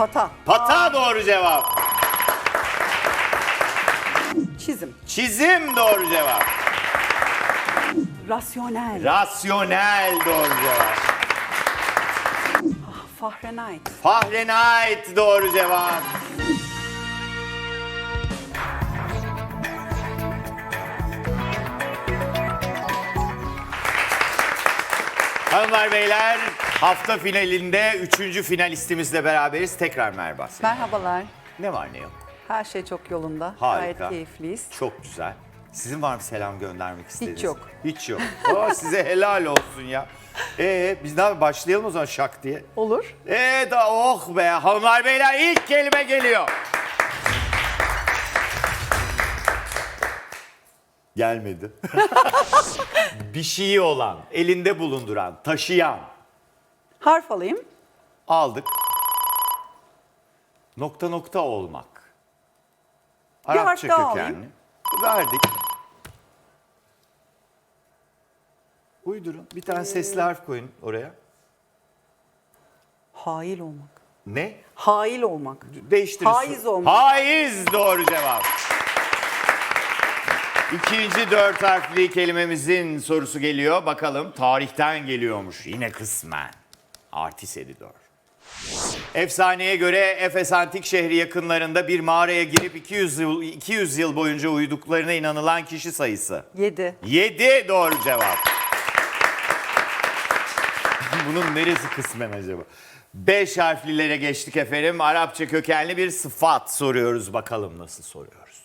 Pata. Pata doğru cevap. Çizim. Çizim doğru cevap. Rasyonel. Rasyonel doğru cevap. Fahrenheit. Fahrenheit doğru cevap. Hanımlar beyler hafta finalinde üçüncü finalistimizle beraberiz. Tekrar merhaba. senin. Merhabalar. Ne var ne yok? Her şey çok yolunda. Harika. Gayet keyifliyiz. Çok güzel. Sizin var mı selam göndermek istediğiniz? yok. Hiç yok. Aa, size helal olsun ya. Ee, biz ne yapalım? Başlayalım o zaman şak diye. Olur. Ee da oh be hanımlar beyler ilk kelime geliyor. Gelmedi. bir şeyi olan, elinde bulunduran, taşıyan. Harf alayım. Aldık. Nokta nokta olmak. Bir harf Arapça daha kökenli. alayım. Verdik. Uydurun. Bir tane sesli harf koyun oraya. Hail olmak. Ne? Hail olmak. Değiştirin. Haiz olmak. Haiz doğru cevap. İkinci dört harfli kelimemizin sorusu geliyor. Bakalım tarihten geliyormuş. Yine kısmen. Artis editör. Efsaneye göre Efes antik şehri yakınlarında bir mağaraya girip 200 yıl, 200 yıl boyunca uyuduklarına inanılan kişi sayısı. Yedi. 7 doğru cevap. Bunun neresi kısmen acaba? 5 harflilere geçtik efendim. Arapça kökenli bir sıfat soruyoruz. Bakalım nasıl soruyoruz.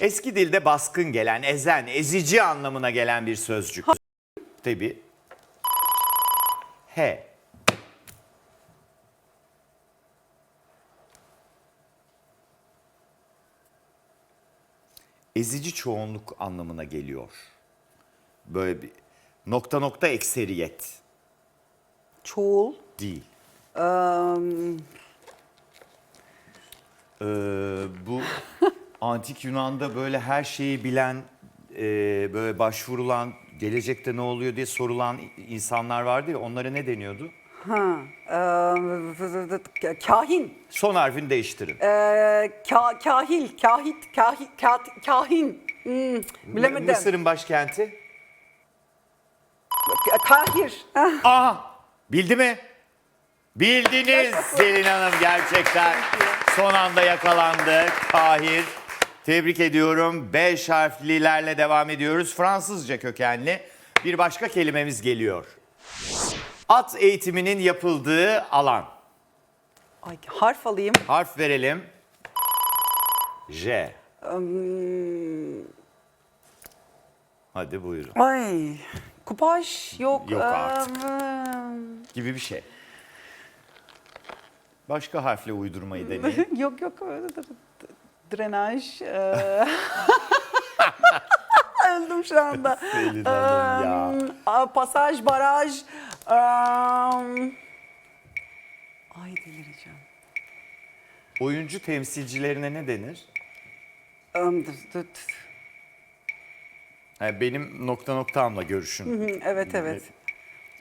Eski dilde baskın gelen, ezen, ezici anlamına gelen bir sözcük. Tabii. He. Ezici çoğunluk anlamına geliyor. Böyle bir nokta nokta ekseriyet Çoğul. değil. Eee, Ee, bu antik Yunan'da böyle her şeyi bilen, e, böyle başvurulan, gelecekte ne oluyor diye sorulan insanlar vardı ya onlara ne deniyordu? ha. Eee, kahin. Son harfini değiştirin. Eee, ka, kahil. Kahit. Kahi, kahin. Hmm, bilemedim. Mısır'ın başkenti? Kahir. Ah, Aha! Bildi mi? Bildiniz Selin Hanım gerçekten. Son anda yakalandı. Kahir. Tebrik ediyorum. Beş harflilerle devam ediyoruz. Fransızca kökenli bir başka kelimemiz geliyor. At eğitiminin yapıldığı alan. Ay, harf alayım. Harf verelim. J. Hmm, Hadi buyurun. Ay. Kupaj yok. Yok artık. Eee, Gibi bir şey. Başka harfle uydurmayı deneyin. yok yok. Drenaj. eee. Öldüm şu anda. Selin Hanım ya. Pasaj, baraj. eee, Ay delireceğim. Oyuncu temsilcilerine ne denir? Ha, benim nokta noktamla görüşün. Hı, Evet evet.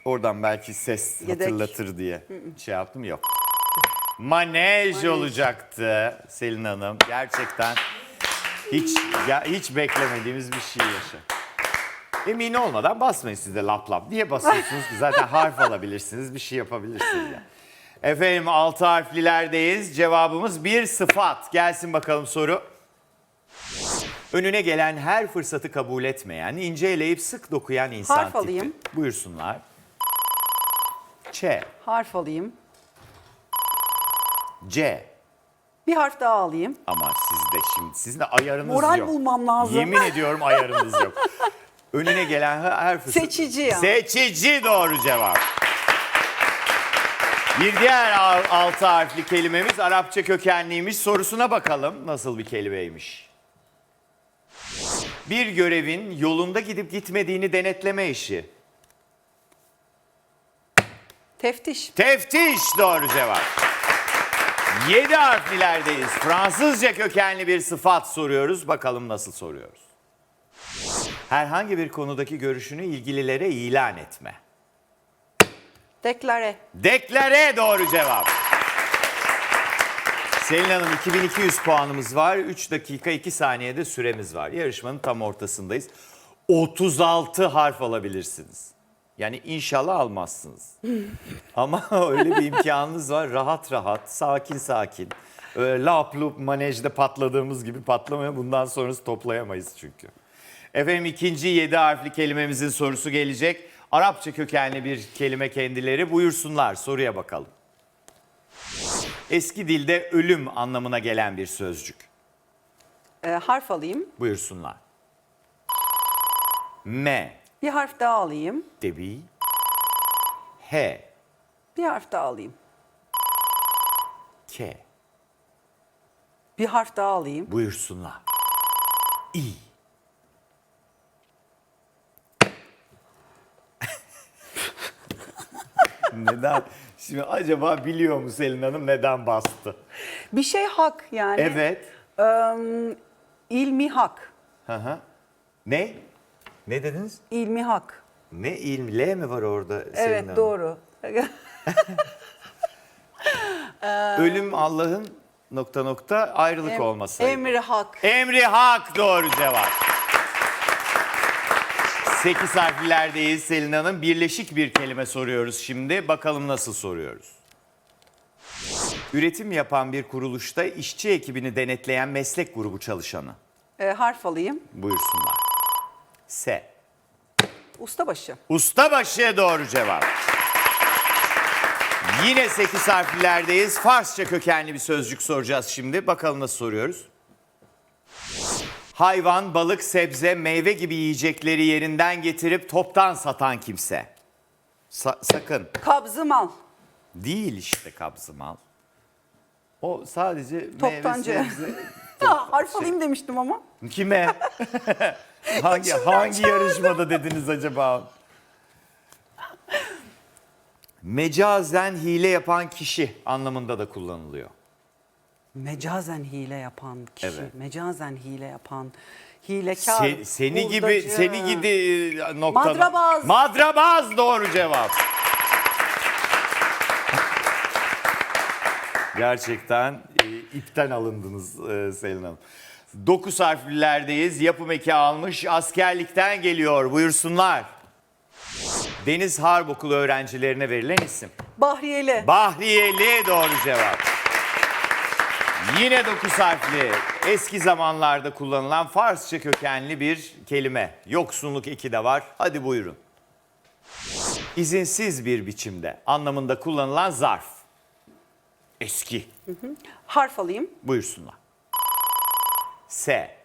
Oradan belki ses Yedek. hatırlatır diye şey yaptım yok. Manej olacaktı Selin Hanım. Gerçekten hiç ya hiç beklemediğimiz bir şey yaşa. Emin olmadan basmayın siz de lap lap. Niye basıyorsunuz ki? Zaten harf alabilirsiniz, bir şey yapabilirsiniz ya. Efendim altı harflilerdeyiz. Cevabımız bir sıfat. Gelsin bakalım soru. Önüne gelen her fırsatı kabul etmeyen, ince eleyip sık dokuyan insan Harf tipi. alayım. Buyursunlar. Ç, Harf alayım. C. Bir harf daha alayım. Ama sizde şimdi sizin de ayarınız Moral yok. bulmam lazım. Yemin ediyorum ayarınız yok. Önüne gelen her, fırsat. Seçici ya. Seçici doğru cevap. Bir diğer al- altı harfli kelimemiz Arapça kökenliymiş. Sorusuna bakalım nasıl bir kelimeymiş. Bir görevin yolunda gidip gitmediğini denetleme işi. Teftiş. Teftiş doğru cevap. Yedi harflilerdeyiz. Fransızca kökenli bir sıfat soruyoruz. Bakalım nasıl soruyoruz. Herhangi bir konudaki görüşünü ilgililere ilan etme. Deklare. Deklare doğru cevap. Selin Hanım 2200 puanımız var. 3 dakika 2 saniyede süremiz var. Yarışmanın tam ortasındayız. 36 harf alabilirsiniz. Yani inşallah almazsınız. Ama öyle bir imkanınız var. Rahat rahat, sakin sakin. Öyle lap lup manejde patladığımız gibi patlamaya bundan sonrası toplayamayız çünkü. Efendim ikinci 7 harfli kelimemizin sorusu gelecek. Arapça kökenli bir kelime kendileri. Buyursunlar soruya bakalım. Eski dilde ölüm anlamına gelen bir sözcük. Ee, harf alayım. Buyursunlar. M, Bir harf daha alayım. debi, H, Bir harf daha alayım. K. Bir harf daha alayım. Buyursunlar. İ. neden? Şimdi acaba biliyor mu Selin Hanım neden bastı? Bir şey hak yani. Evet. Eee, ilmi hak. Hı hı. Ne? Ne dediniz? İlmi hak. Ne ilmi? L mi var orada Evet Hanım? doğru. Ölüm Allah'ın nokta nokta ayrılık Em- olması. Emri hak. Emri hak doğru cevap. 8 harflerdeyiz Selin Hanım. Birleşik bir kelime soruyoruz şimdi. Bakalım nasıl soruyoruz. Üretim yapan bir kuruluşta işçi ekibini denetleyen meslek grubu çalışanı. Ee, harf alayım. Buyursunlar. S. Ustabaşı. Ustabaşı doğru cevap. Yine 8 harflerdeyiz. Farsça kökenli bir sözcük soracağız şimdi. Bakalım nasıl soruyoruz. Hayvan, balık, sebze, meyve gibi yiyecekleri yerinden getirip toptan satan kimse. Sa- sakın. Kabzı mal. Değil işte kabzı mal. O sadece Toptancı. meyve, sebze. Ha, harf alayım demiştim ama. Kime? hangi hangi yarışmada dediniz acaba? Mecazen hile yapan kişi anlamında da kullanılıyor. Mecazen hile yapan kişi. Evet. Mecazen hile yapan. Hilekar. Se- seni gibi hurdacı. seni gibi e, nokta. Madrabaz. Madrabaz doğru cevap. Gerçekten e, ipten alındınız e, Selin Hanım. 9 harflilerdeyiz. Yapım eki almış. Askerlikten geliyor. Buyursunlar. Deniz Harp Okulu öğrencilerine verilen isim. Bahriyeli. Bahriyeli doğru cevap. Yine 9 harfli eski zamanlarda kullanılan Farsça kökenli bir kelime. Yoksunluk eki de var. Hadi buyurun. İzinsiz bir biçimde anlamında kullanılan zarf. Eski. harf alayım. Buyursunlar. S.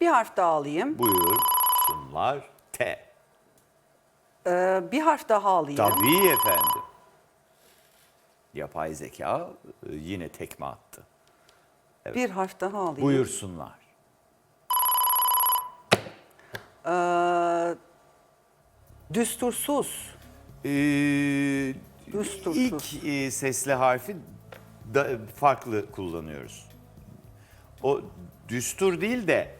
Bir harf daha alayım. Buyursunlar. T. Ee, bir harf daha alayım. Tabii efendim. Yapay zeka e, yine tekme attı. Bir harf daha alayım. Buyursunlar. Ee, düstursuz. Ee, Düstursuz. ilk e, sesli harfi da, farklı kullanıyoruz. O düstur değil de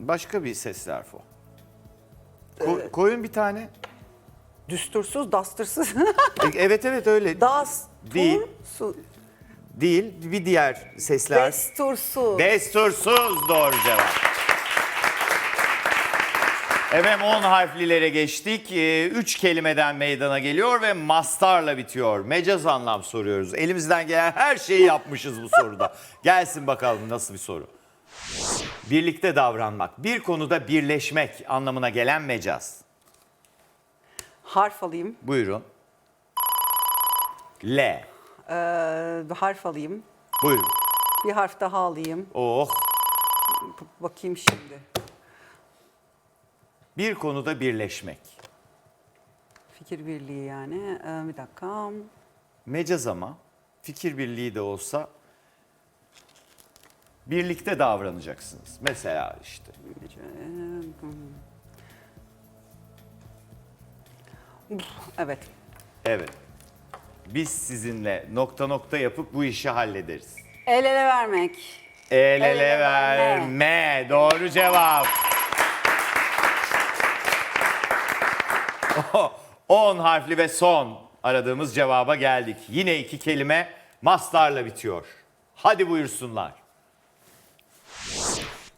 başka bir sesli harf o. Ko- koyun bir tane. Düstursuz, dastırsız. E, evet evet öyle. Değil. Değil bir diğer sesli harf. Destursuz. Destursuz doğru cevap. Efendim 10 harflilere geçtik. 3 kelimeden meydana geliyor ve mastarla bitiyor. Mecaz anlam soruyoruz. Elimizden gelen her şeyi yapmışız bu soruda. Gelsin bakalım nasıl bir soru. Birlikte davranmak, bir konuda birleşmek anlamına gelen mecaz. harf alayım. Buyurun. L. Ee, harf alayım. Buyurun. Bir harf daha alayım. Oh. B- Bakayım şimdi. Bir konuda birleşmek. Fikir birliği yani. Ee, bir dakika. Mecaz ama fikir birliği de olsa birlikte davranacaksınız. Mesela işte Evet. evet biz sizinle nokta nokta yapıp bu işi hallederiz. El ele vermek. El ele ele verme. verme. Doğru cevap. 10 harfli ve son aradığımız cevaba geldik. Yine iki kelime mastarla bitiyor. Hadi buyursunlar.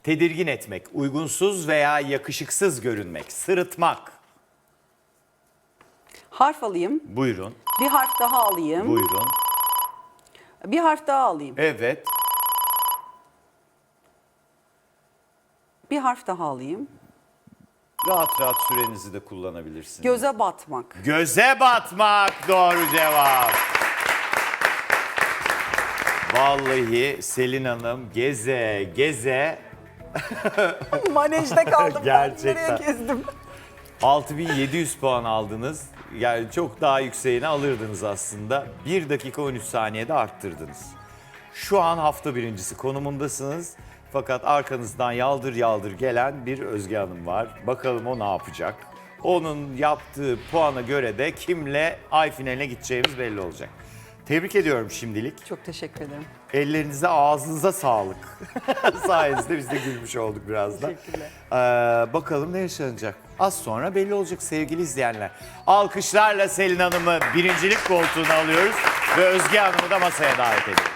Tedirgin etmek, uygunsuz veya yakışıksız görünmek, sırıtmak. Harf alayım. Buyurun, Bir harf daha alayım. buyurun. Bir harf daha alayım. Evet, Bir harf daha alayım. Rahat rahat sürenizi de kullanabilirsiniz. Göze batmak. Göze batmak doğru cevap. Vallahi Selin Hanım geze geze Manejde kaldım. Gerçekten. Ben nereye gezdim? 6700 puan aldınız. Yani çok daha yükseğini alırdınız aslında. 1 dakika 13 saniyede arttırdınız. Şu an hafta birincisi konumundasınız. Fakat arkanızdan yaldır yaldır gelen bir Özge Hanım var. Bakalım o ne yapacak? Onun yaptığı puana göre de kimle ay finaline gideceğimiz belli olacak. Tebrik ediyorum şimdilik. Çok teşekkür ederim. Ellerinize ağzınıza sağlık. Sayenizde biz de gülmüş olduk biraz da. Teşekkürler. Ee, bakalım ne yaşanacak? Az sonra belli olacak sevgili izleyenler. Alkışlarla Selin Hanım'ı birincilik koltuğuna alıyoruz ve Özge Hanım'ı da masaya davet ediyoruz.